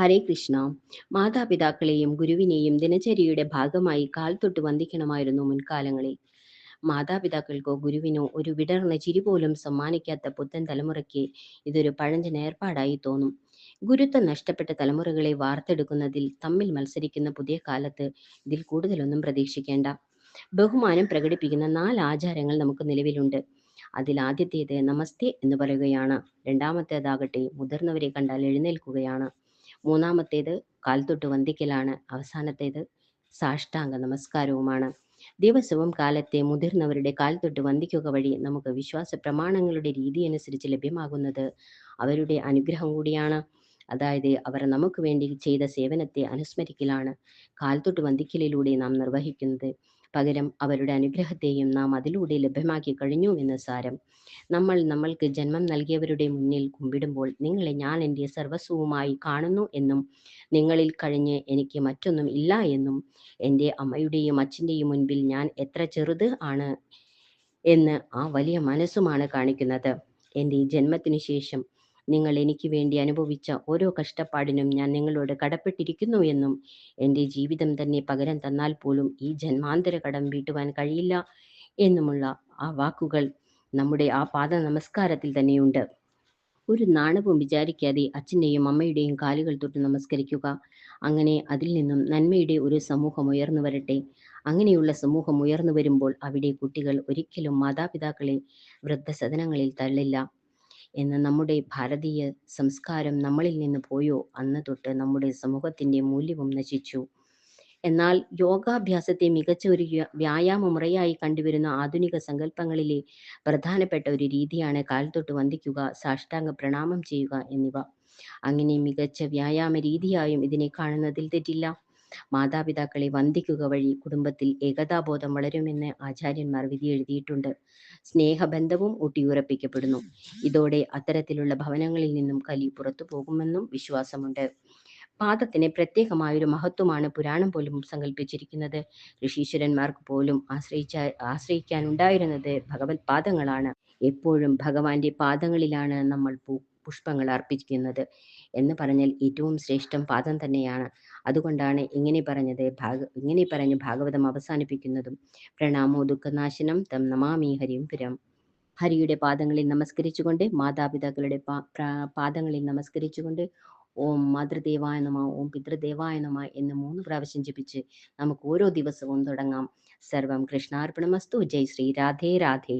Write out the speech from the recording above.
ഹരേ കൃഷ്ണ. മാതാപിതാക്കളെയും ഗുരുവിനെയും ദിനചര്യയുടെ ഭാഗമായി കാൽ തൊട്ട് വന്ദിക്കണമായിരുന്നു മുൻകാലങ്ങളിൽ. മാതാപിതാക്കൾക്കോ ഗുരുവിനോ ഒരു വിടർന്ന ചിരി പോലും സമ്മാനിക്കാത്ത പുത്തൻ തലമുറയ്ക്ക് ഇതൊരു പഴഞ്ചൻ ഏർപ്പാടായി തോന്നും. ഗുരുത്വം നഷ്ടപ്പെട്ട തലമുറകളെ വാർത്തെടുക്കുന്നതിൽ തമ്മിൽ മത്സരിക്കുന്ന പുതിയ കാലത്ത് ഇതിൽ കൂടുതലൊന്നും പ്രതീക്ഷിക്കേണ്ട. ബഹുമാനം പ്രകടിപ്പിക്കുന്ന നാല് ആചാരങ്ങൾ നമുക്ക് നിലവിലുണ്ട്. അതിൽ ആദ്യത്തേത് നമസ്തേ എന്ന് പറയുകയാണ്. രണ്ടാമത്തേതാകട്ടെ മുതിർന്നവരെ കണ്ടാൽ എഴുന്നേൽക്കുകയാണ്. മൂന്നാമത്തേത് കാൽത്തൊട്ട് വന്ദിക്കലാണ്. അവസാനത്തേത് സാഷ്ടാംഗ നമസ്കാരവുമാണ്. ദിവസവും കാലത്തെ മുതിർന്നവരുടെ തൊട്ട് വന്ദിക്കുക വഴി നമുക്ക് വിശ്വാസ പ്രമാണങ്ങളുടെ രീതി അനുസരിച്ച് ലഭ്യമാകുന്നത് അവരുടെ അനുഗ്രഹം കൂടിയാണ്. അതായത് അവർ നമുക്ക് വേണ്ടി ചെയ്ത സേവനത്തെ അനുസ്മരിക്കലാണ്. കാൽത്തൊട്ട് വന്ദിക്കലിലൂടെ നാം നിർവഹിക്കുന്നത്. പകരം അവരുടെ അനുഗ്രഹത്തെയും നാം അതിലൂടെ ലഭ്യമാക്കി കഴിഞ്ഞു എന്ന് സാരം. നമ്മൾ നമ്മൾക്ക് ജന്മം നൽകിയവരുടെ മുന്നിൽ കുമ്പിടുമ്പോൾ നിങ്ങളെ ഞാൻ എന്റെ സർവസ്വവുമായി കാണുന്നു എന്നും നിങ്ങളിൽ കഴിഞ്ഞ് എനിക്ക് മറ്റൊന്നും ഇല്ല എന്നും എന്റെ അമ്മയുടെയും അച്ഛന്റെയും മുൻപിൽ ഞാൻ എത്ര ചെറുത് ആണ് എന്ന് ആ വലിയ മനസ്സുമാണ് കാണിക്കുന്നത്. എന്റെ ജന്മത്തിനു ശേഷം നിങ്ങൾ എനിക്ക് വേണ്ടി അനുഭവിച്ച ഓരോ കഷ്ടപ്പാടിനും ഞാൻ നിങ്ങളോട് കടപ്പെട്ടിരിക്കുന്നു എന്നും എന്റെ ജീവിതം തന്നെ പകരം തന്നാൽ പോലും ഈ ജന്മാന്തര കടം വീട്ടുവാൻ കഴിയില്ല എന്നുമുള്ള ആ വാക്കുകൾ നമ്മുടെ ആ പാദ നമസ്കാരത്തിൽ തന്നെയുണ്ട്. ഒരു നാണവും വിചാരിക്കാതെ അച്ഛന്റെയും അമ്മയുടെയും കാലുകൾ തൊട്ട് നമസ്കരിക്കുക. അങ്ങനെ അതിൽ നിന്നും നന്മയുടെ ഒരു സമൂഹം ഉയർന്നു വരട്ടെ. അങ്ങനെയുള്ള സമൂഹം ഉയർന്നു വരുമ്പോൾ അവിടെ കുട്ടികൾ ഒരിക്കലും മാതാപിതാക്കളെ വൃദ്ധസദനങ്ങളിൽ തള്ളില്ല. എന്ന് നമ്മുടെ ഭാരതീയ സംസ്കാരം നമ്മളിൽ നിന്ന് പോയോ? അന്ന് തൊട്ട് നമ്മുടെ സമൂഹത്തിന്റെ മൂല്യവും നശിച്ചു. എന്നാൽ യോഗാഭ്യാസത്തെ മികച്ച ഒരു വ്യായാമ മുറയായി കണ്ടുവരുന്ന ആധുനിക സങ്കല്പങ്ങളിലെ പ്രധാനപ്പെട്ട ഒരു രീതിയാണ് കാൽത്തൊട്ട് വന്ദിക്കുക സാഷ്ടാംഗ പ്രണാമം ചെയ്യുക എന്നിവ. അങ്ങനെ മികച്ച വ്യായാമ രീതിയായും ഇതിനെ കാണുന്നതിൽ തെറ്റില്ല. മാതാപിതാക്കളെ വന്ദിക്കുക വഴി കുടുംബത്തിൽ ഏകതാബോധം വളരുമെന്ന് ആചാര്യന്മാർ വിധി എഴുതിയിട്ടുണ്ട്. സ്നേഹബന്ധവും ഊട്ടിയുറപ്പിക്കപ്പെടുന്നു. ഇതോടെ അത്തരത്തിലുള്ള ഭവനങ്ങളിൽ നിന്നും കലി പുറത്തു പോകുമെന്നും വിശ്വാസമുണ്ട്. പാദത്തിന് പ്രത്യേകമായൊരു മഹത്വമാണ് പുരാണം പോലും സങ്കല്പിച്ചിരിക്കുന്നത് ഋഷീശ്വരന്മാർക്ക് പോലും ആശ്രയിച്ച ആശ്രയിക്കാനുണ്ടായിരുന്നത് ഭഗവത് പാദങ്ങളാണ് എപ്പോഴും ഭഗവാന്റെ പാദങ്ങളിലാണ് നമ്മൾ പൂ പുഷ്പങ്ങൾ അർപ്പിക്കുന്നത് എന്ന് പറഞ്ഞാൽ ഏറ്റവും ശ്രേഷ്ഠം പാദം തന്നെയാണ്. അതുകൊണ്ടാണ് ഇങ്ങനെ പറഞ്ഞത് ഭാഗ ഇങ്ങനെ പറഞ്ഞ് ഭാഗവതം അവസാനിപ്പിക്കുന്നതും പ്രണാമോ ദുഃഖനാശനം തം നമാമി ഹരിയും പുരം. ഹരിയുടെ പാദങ്ങളിൽ നമസ്കരിച്ചുകൊണ്ട് മാതാപിതാക്കളുടെ പാദങ്ങളിൽ നമസ്കരിച്ചുകൊണ്ട് ഓം മാതൃദേവായ നമ ഓം പിതൃദേവായ നമ എന്ന് മൂന്ന് പ്രാവശ്യം ജപിച്ച് നമുക്ക് ഓരോ ദിവസവും തുടങ്ങാം. സർവം കൃഷ്ണാർപ്പണമസ്തു. ജയ് ശ്രീ രാധേ രാധേ.